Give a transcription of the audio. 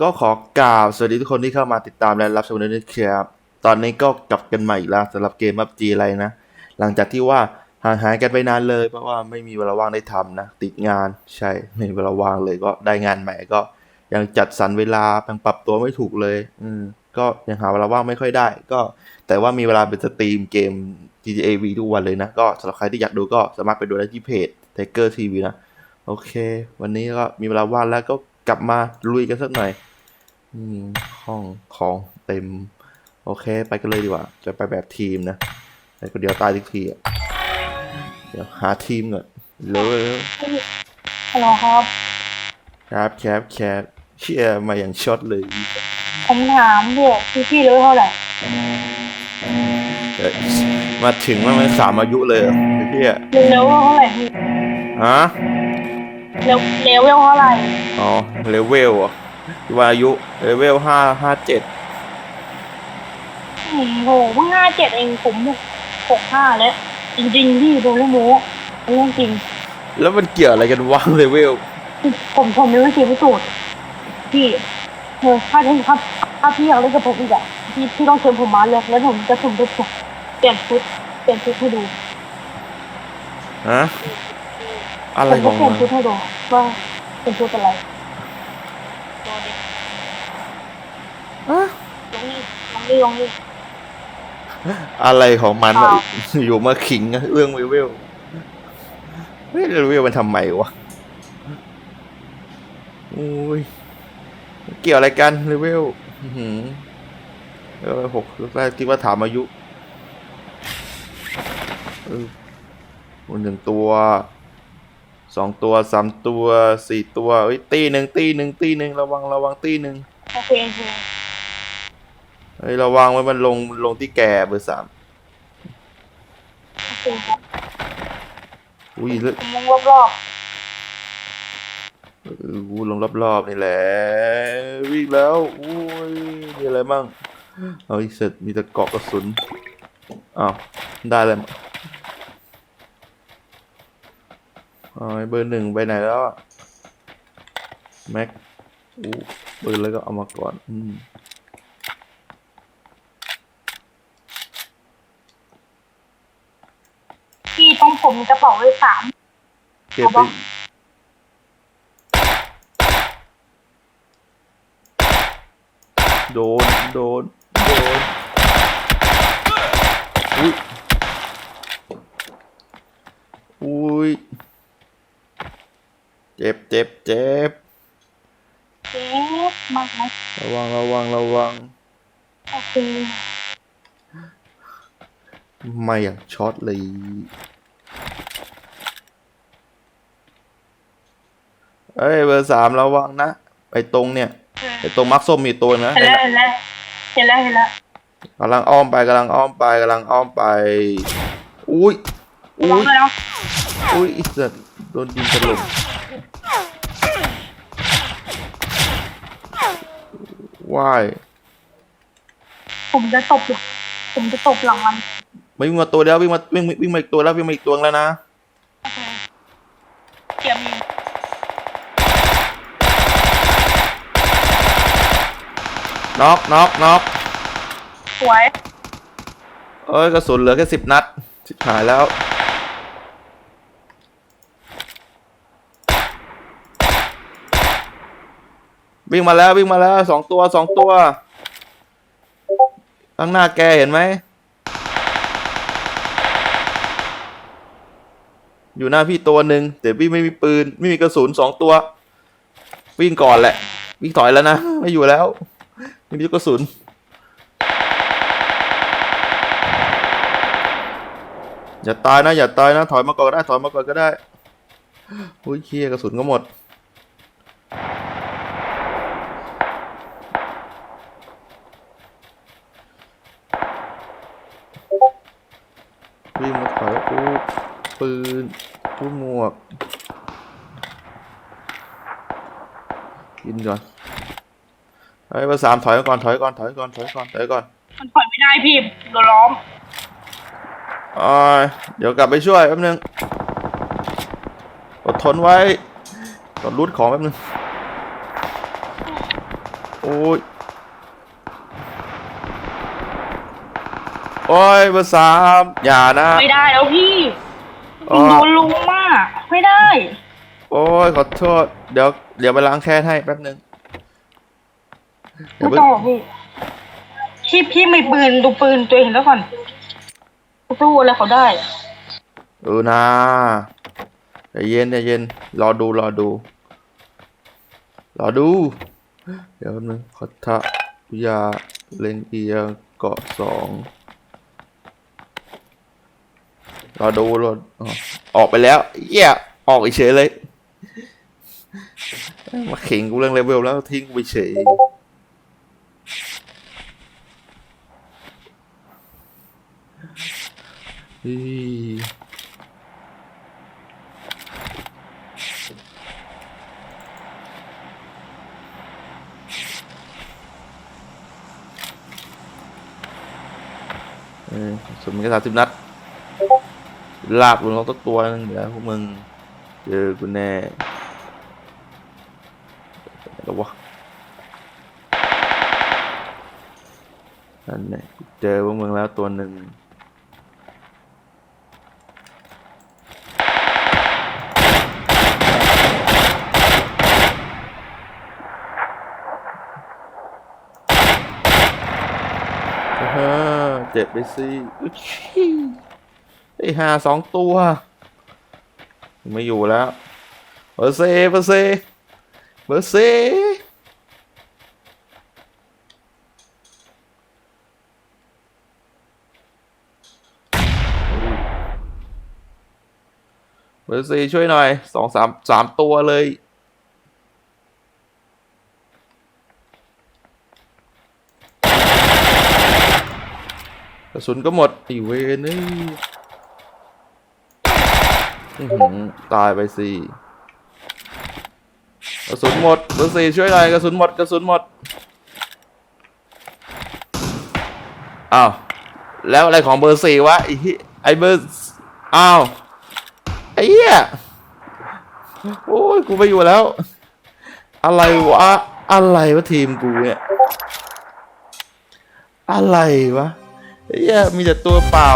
ก็ขอกล่าวสวัสดีทุกคนที่เข้ามาติดตามและรับชมด้วยนะครับตอนนี้ก็กลับกันใหมาอีกแล้วสำหรับเกม PUBG อะไรนะ หลังจากที่ว่าห่างหายกันไปนานเลย เพราะว่าไม่มีเวลาว่างได้ทำนะ ติดงานใช่ไม่มีเวลาว่างเลยก็ได้งานใหม่ก็ ยังจัดสรรเวลายังปรับตัวไม่ถูกเลย อืมก็ยังหาเวลาว่างไม่ค่อยได้ ก็ แต่ว่ามีเวลาเป็นสตรีมเกม GTA V ทุกวันเลยนะ ก็สำหรับใครที่อยากดูก็สามารถไปดูได้ที่เพจ Tiger TV นะ โอเค วันนี้ก็มีเวลาว่างแล้วก็กลับมาลุยกันสักหน่อย อืมห้องของเต็ม โอเค ไปกันเลยดีกว่า จะไปแบบทีมนะแต่คนเดียวตายทุกทีอะเดี๋ยวหาทีมก่อนเลยฮัลโหลครับครับแคปแคปเชียร์มาอย่างช็อตเลยผมถามพี่พี่พี่รู้เท่าไหร่เอ้ยมาถึงมันไม่สามอายุเลยเหรอเพี่ยเลเวลเท่าไหร่พี่ฮะเลเวเลเวลเท่าไหร่อ๋อเลเวลเหรอะ ว่าอายุเลเวลห้าห้าเจ็ดอืมโหเพิ่งห้าเจ็ดเองผมหกห้าแล้ว จริงๆพี่ผมไม่โม้เรื่องจริง แล้วมันเกี่ยวอะไรกันวะเลเวล ผมผมมีวิธีพิสูจน์พี่เออถ้าที่ถ้าถ้าพี่อยากเล่นกับผมอีกอะพี่พี่ต้องเชิญผมมาเลยแล้วผมจะสุ่มไปเปลี่ยนชุดเปลี่ยนชุดให้ดูฮะอะไรผมขจะองเปลี่ยนมัน ชุดให้ดูว่าเป็นชุดอะไรดูดิ อะ ลอง นี่ลองนี่องอะไรของมันวะอ้าวอยู่มาขิงเรื่องเลเวลเฮ้ยเลเวลมันทำไมวะโอ้ยเกี่ยวอะไรกันเลเวลอื้อหือเลเวลหกแรกคิดว่าถามอายุเออหนึ่งตัวสองตัวสามตัวสี่ตัวเฮ้ยตีหนึ่งตีหนึ่งตีหนึ่งระวังระวังตีหนึ่งโอเคโอเค เฮ้ยระวังไว้มันลงลงที่แกเบอร์สามโอเคครับอุ้ยเลือดผมมองรอบเออกูลงรอบๆนี่แหละวิ่งแล้วอุ้ยมีอะไรบ้างเอาอีกเสร็จมีแต่เกาะกระสุนอ้าวได้เลยอ๋อไอ้เบอร์หนึ่งไปไหนแล้วอะแม็กอู้เบอร์แล้วก็เอามาก่อนอืม ๆพี่ต้อง ผมมีกระเป๋าเลยสามเก็บไปเอาปะโดน โดน โดน อุ้ย อุ้ย เจ็บเจ็บเจ็บเจ๊มากนะระวัง ระวัง ระวัง โอเค ไม่อยากช็อตเลย เอ้ยเบอร์สามระวังนะไปตรงเนี่ยไปตรงมักส้มมีตัวนะเห็นแล้วเห็นแล้วเห็นแล้วเห็นแล้วกำลังอ้อมไปกำลังอ้อมไปกำลังอ้อมไป อุ้ยระวัอุ้งยเลยเนาะอุ้ยไอีสัตว์โดนยิงถล่มว้ายผมจะตบหลังผมจะตบหลังมันวิ่งมาตัวเดียววิ่งมาวิ่งวิ่งมาอีกตัวแล้ววิ่งมาอีกตัวแล้วนะ โอเคเตรียมยิง น็อกน็อกน็อกสวยเอ้ยกระสุนเหลือแค่สิบนัดสิบหายแล้ววิ่งมาแล้ววิ่งมาแล้วสองตัวสองตัวข้างหน้าแกเห็นไหม อยู่หน้าพี่ตัวหนึ่งแต่พี่ไม่มีปืน ไม่มีกระสุนสองตัว วิ่งก่อนแหละ วิ่งถอยแล้วนะ ไม่อยู่แล้ว ไม่มีกระสุนอย่าตายนะ อย่าตายนะ ถอยมาก่อนก็ได้ ถอยมาก่อนก็ได้อุ้ยเคียกระสุนก็หมด วิ่งมาถอยอู้ปืนอู้หมวก กินก่อน ไอ้ยเบอร์สามถอยก่อนถอยก่อนถอยก่อนถอยก่อนถอยก่อนมันปล่อยไม่ได้พี่โดนล้อมอ่าเดี๋ยวกลับไปช่วยแป๊บนึงอดทนไว้กดรูดของแป๊บนึงโอ้ยโอ้ยเบอร์สามอย่านะ ไม่ได้แล้วพี่อ๋อโดนลุมมากไม่ได้ โอ้ยขอโทษ เดี๋ยวเดี๋ยวไปล้างแค้นให้แป๊บนึงเดี๋ยว ไม่ไปต้องหรอกพี่พี่พี่มีปืนดูปืนตัวเองแล้วก่อนสู้อะไรเขาได้ดูนะใจเย็นใจเย็น รอดูรอดู รอดู เดี๋ยวแป๊บนึงขอทะยาเล็งเอียงเกาะสอง รอดูรออ๋อออกไปแล้วเหี้ยออกเฉยเลย มาเข่งกูเรื่องเลเวลแล้วทิ้งกูไปเฉย เออสมมติสามสิบนัด ลากมึงลงตักตัวนึงเดี๋ยวพวกมึงเจอกูแน่แล้ววะนั่นแหละเจอพวกมึงแล้วตัวหนึ่งเฮ้อ เจ็บไปสิไอ้หาสองตัว ไม่อยู่แล้วเบอร์เซเบอร์เซเบอร์เซเบอร์เซช่วยหน่อยสองสามสามตัวเลย ระสุนก็หมดไอีเวนนี่อือหือตายไปสิกระสุนหมดเบอร์สี่ช่วยหน่อยกระสุนหมดกระสุนหมดอ้าวแล้วอะไรของเบอร์สี่วะไอ้ไอ้เบอร์อ้าวไอ้เหี้ยโอ้ยกูไปอยู่แล้ว อะไรวะอะไรวะทีมกูเนี่ยอะไรวะ เฮียมีแต่ตัวเปล่า